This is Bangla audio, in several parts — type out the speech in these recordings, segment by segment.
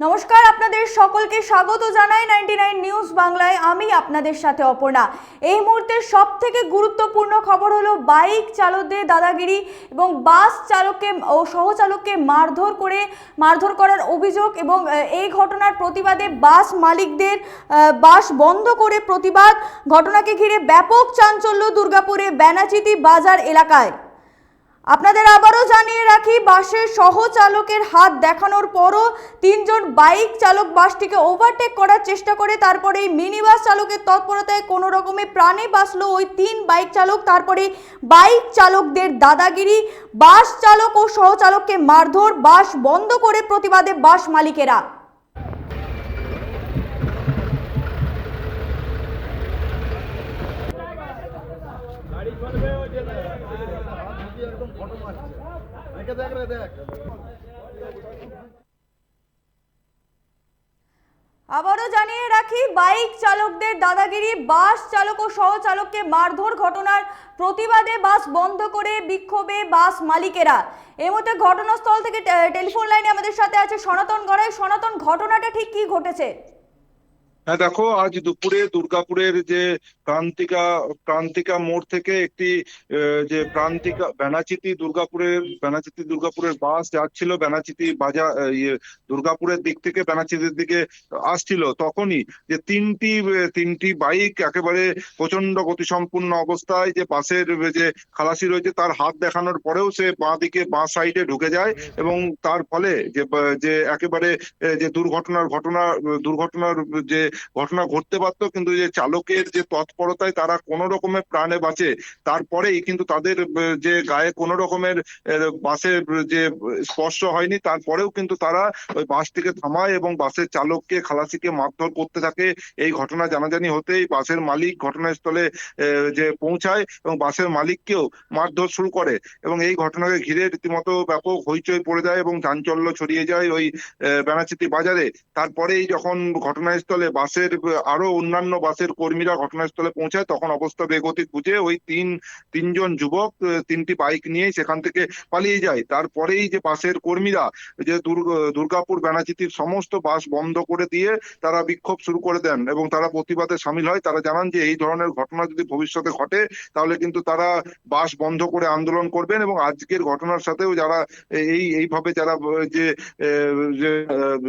নমস্কার, আপনাদের সকলকে স্বাগত জানাই নাইনটি নিউজ বাংলায়। আমি আপনাদের সাথে অপর্ণা। এই মুহূর্তে সব থেকে গুরুত্বপূর্ণ খবর হলো বাইক চালকদের দাদাগিরি এবং বাস চালককে ও সহচালককে মারধর করে, মারধর করার অভিযোগ এবং এই ঘটনার প্রতিবাদে বাস মালিকদের বাস বন্ধ করে প্রতিবাদ। ঘটনাকে ঘিরে ব্যাপক চাঞ্চল্য দুর্গাপুরে, ব্যানাচিতি বাজার এলাকায়। আপনাদের আবারও জানিয়ে রাখি বাসের সহচালকের হাত দেখানোর পরও তিনজন বাইক চালক বাসটিকে ওভারটেক করার চেষ্টা করে তারপরে এই মিনি বাস চালকের তৎপরতায় কোনো রকমে প্রাণে বাঁচলো ওই তিন বাইক চালক, তারপরে বাইক চালকদের দাদাগিরি, বাস চালক ও সহচালককে মারধর, বাস বন্ধ করে প্রতিবাদে বাস মালিকেরা। আবারও জানিয়ে রাখি, বাইক চালকদের দাদাগিরি, বাস চালক ও সহচালককে মারধর ঘটনার প্রতিবাদে বাস বন্ধ করে বিক্ষোভে বাস মালিকেরা। এই মুহূর্তে ঘটনাস্থল থেকে টেলিফোন লাইনে আমাদের সাথে আছে সনাতন গড়াই। সনাতন, ঘটনাটা ঠিক কি ঘটেছে? হ্যাঁ দেখো, আজ দুপুরে দুর্গাপুরের যে প্রান্তিকা প্রান্তিকা মোড় থেকে একটি যে প্রান্তিকা বেনাচিতি দুর্গাপুরের বেনাচিতি দুর্গাপুরের বাস যাচ্ছিল, বেনাচিতি বাজার ইয়ে দুর্গাপুরের দিক থেকে, বেনাচিতির দিকে আসছিল তখনই যে তিনটি তিনটি বাইক একেবারে প্রচণ্ড গতিসম্পন্ন অবস্থায় যে বাসের, যে খালাসি রয়েছে তার হাত দেখানোর পরেও সে বাঁ দিকে, বাঁ সাইডে ঢুকে যায় এবং তার ফলে যে যে একেবারে যে দুর্ঘটনার ঘটনা, দুর্ঘটনার যে ঘটনা ঘটতে পারতো, কিন্তু যে চালকের যে তৎপরতায় তারা কোনো রকমের প্রাণে বাঁচে, তারপরেই কিন্তু তাদের যে গায়ে কোনো রকমের বাসের যে স্পর্শ হয়নি, তারপরেও কিন্তু তারা ওই বাসটিকে থামায় এবং বাসের চালককে, খালাসিকে মারধর করতে থাকে। এই ঘটনা জানাজানি হতেই বাসের মালিক ঘটনাস্থলে যে পৌঁছায় এবং বাসের মালিককেও মারধর শুরু করে এবং এই ঘটনাকে ঘিরে রীতিমতো ব্যাপক হইচই পড়ে যায় এবং চাঞ্চল্য ছড়িয়ে যায় ওই বেনাচিতি বাজারে। তারপরেই যখন ঘটনাস্থলে বাসের, আরও অন্যান্য বাসের কর্মীরা ঘটনাস্থলে পৌঁছায়। তখন অবস্থা বেগতিক। বুঝে ওই তিন, তিনজন যুবক তিনটি বাইক নিয়ে সেখান থেকে পালিয়ে যায়। তারপরেই যে বাসের কর্মীরা, যে দুর্গ- দুর্গাপুর, বেনাচিতির সমস্ত বাস বন্ধ করে দিয়ে তারা বিক্ষোভ শুরু করে দেন এবং তারা প্রতিবাদে সামিল হয়। তারা জানান যে এই ধরনের ঘটনা যদি ভবিষ্যতে ঘটে, তাহলে কিন্তু তারা বাস বন্ধ করে আন্দোলন করবেন এবং আজকের ঘটনার সাথেও যারা এই, এইভাবে যারা যে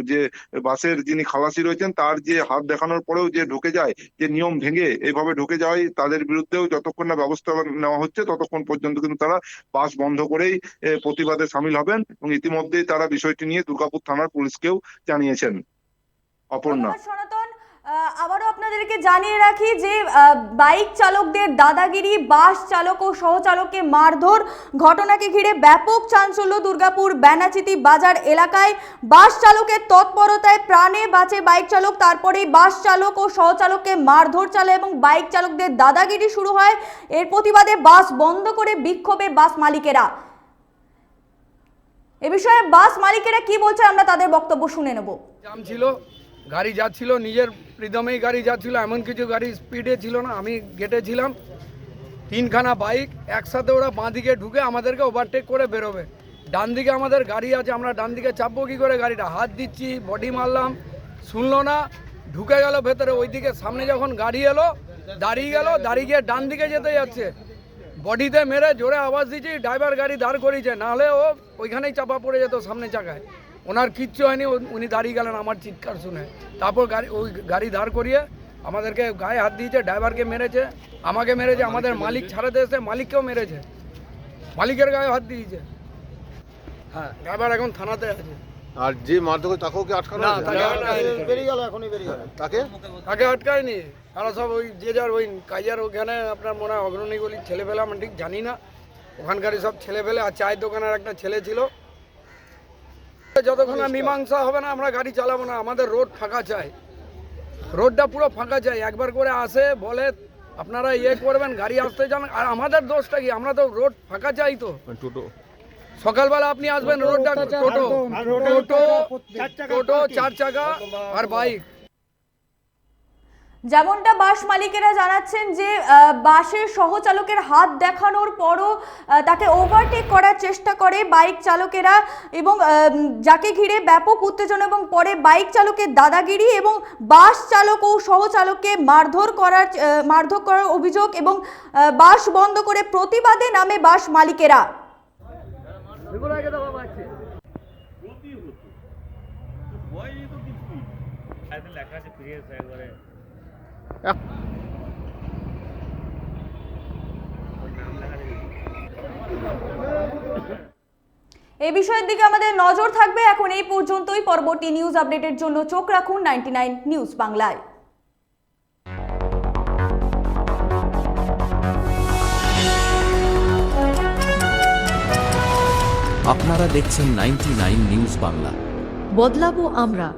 যে বাসের যিনি খালাসি রয়েছেন, তার যে হাত দেখানোর পরেও যে ঢুকে যায়, যে নিয়ম ভেঙে এইভাবে ঢুকে যায়, তাদের বিরুদ্ধেও যতক্ষণ না ব্যবস্থা নেওয়া হচ্ছে, ততক্ষণ পর্যন্ত কিন্তু তারা বাস বন্ধ করেই প্রতিবাদে সামিল হবেন এবং ইতিমধ্যেই তারা বিষয়টি নিয়ে দুর্গাপুর থানার পুলিশকেও জানিয়েছেন। অপর্ণা। আবারও আপনাদেরকে জানিয়ে রাখি যে বাইক চালকদের দাদাগিরি, বাস চালক ও সহচালককে মারধর ঘটনাকে ঘিরে ব্যাপক চাঞ্চল্য দুর্গাপুর ব্যানাচিতি বাজার এলাকায়। বাস চালকের তৎপরতায় প্রাণে বাঁচে বাইক চালক, তারপরেই বাস চালক ও সহচালককে মারধর চালায় এবং বাইক চালকদের দাদাগিরি শুরু হয়। এর প্রতিবাদে বাস বন্ধ করে বিক্ষোভে বাস মালিকেরা। এ বিষয়ে বাস মালিকেরা কি বলছে আমরা তাদের বক্তব্য শুনে নেব। জাম ছিল। গাড়ি যাচ্ছিল, নিজের ফ্রিদমেই গাড়ি যাচ্ছিল, এমন কিছু গাড়ি স্পিডে ছিল না, আমি গেটে ছিলাম। তিনখানা বাইক একসাথে ওরা বাঁ দিকে ঢুকে আমাদেরকে ওভারটেক করে বেরোবে। ডান দিকে আমাদের গাড়ি আছে, আমরা ডান দিকে চাপবো কী করে গাড়িটা? হাত দিচ্ছি বডি মারলাম, শুনলো না, ঢুকে গেল ভেতরে ওই দিকে সামনে যখন গাড়ি এলো, দাঁড়িয়ে গেল, দাঁড়িয়ে গিয়ে ডান দিকে যেতে যাচ্ছে। বডিতে মেরে জোরে আওয়াজ দিচ্ছি ড্রাইভার গাড়ি দাঁড় করিয়েছে, নাহলে ও ওইখানেই চাপা পড়ে যেত সামনে চাকায়। ওনার কিচ্ছু হয়নি উনি দাঁড়িয়ে গেলেন আমার চিৎকার শুনে। তারপর গাড়ি ওই গাড়ি দাঁড় করিয়ে আমাদেরকে গায়ে হাত দিয়েছে ড্রাইভারকে মেরেছে আমাকে মেরেছে আমাদের মালিক ছাড়াতে এসে মালিককেও মেরেছে। মালিকের গায়ে হাত দিয়েছে। হ্যাঁ। ড্রাইভার এখন থানাতে আছে। আর যে মারধর তাকেও কি আটকানো না হয়েছে? তাকে আটকায়নি। তাকে? তাকে আটকায়নি। তারা সব ওই যে যার ওই কাজার ওখানে আপনার মনে হয় অগ্রণী অগ্রণীগুলি ছেলে পেলে আমি ঠিক জানি না। ওখানকারই সব ছেলে পেলে আর চায়ের দোকানের একটা ছেলে ছিল। যতক্ষণ না মীমাংসা হবে না আমরা গাড়ি চালাবো না আমাদের রোড ফাঁকা চাই। রোডটা পুরো ফাঁকা চাই। একবার করে আসে বলে আপনারা ইয়ে করবেন গাড়ি আসতে যান আর আমাদের দোষটা কি? আমরা তো রোড ফাঁকা চাই তো। টোটো। সকালবেলা আপনি আসবেন রোডটা টোটো টোটো। টোটো চার চাকা আর বাইক। যেমনটা বাস মালিকেরা জানাচ্ছেন যে বাসের সহচালকের হাত দেখানোর পরও তাকে ওভারটেক করার চেষ্টা করে বাইক চালকেরা এবং যাকে ঘিরে ব্যাপক উত্তেজনা এবং পরে বাইক চালকের দাদাগিরি এবং বাস চালক ও সহচালককে মারধর করার মারধর করার অভিযোগ এবং বাস বন্ধ করে প্রতিবাদে নামে বাস মালিকেরা। লেখা আছে ফিরে একবারে। এই বিষয়ের দিকে আমাদের নজর থাকবে এখন এই পর্যন্তই। পরবর্তী নিউজ আপডেটের জন্য চোখ রাখুন নাইনটি নিউজ বাংলায়। আপনারা দেখছেন নাইনটি নিউজ বাংলা। বদলাবো আমরা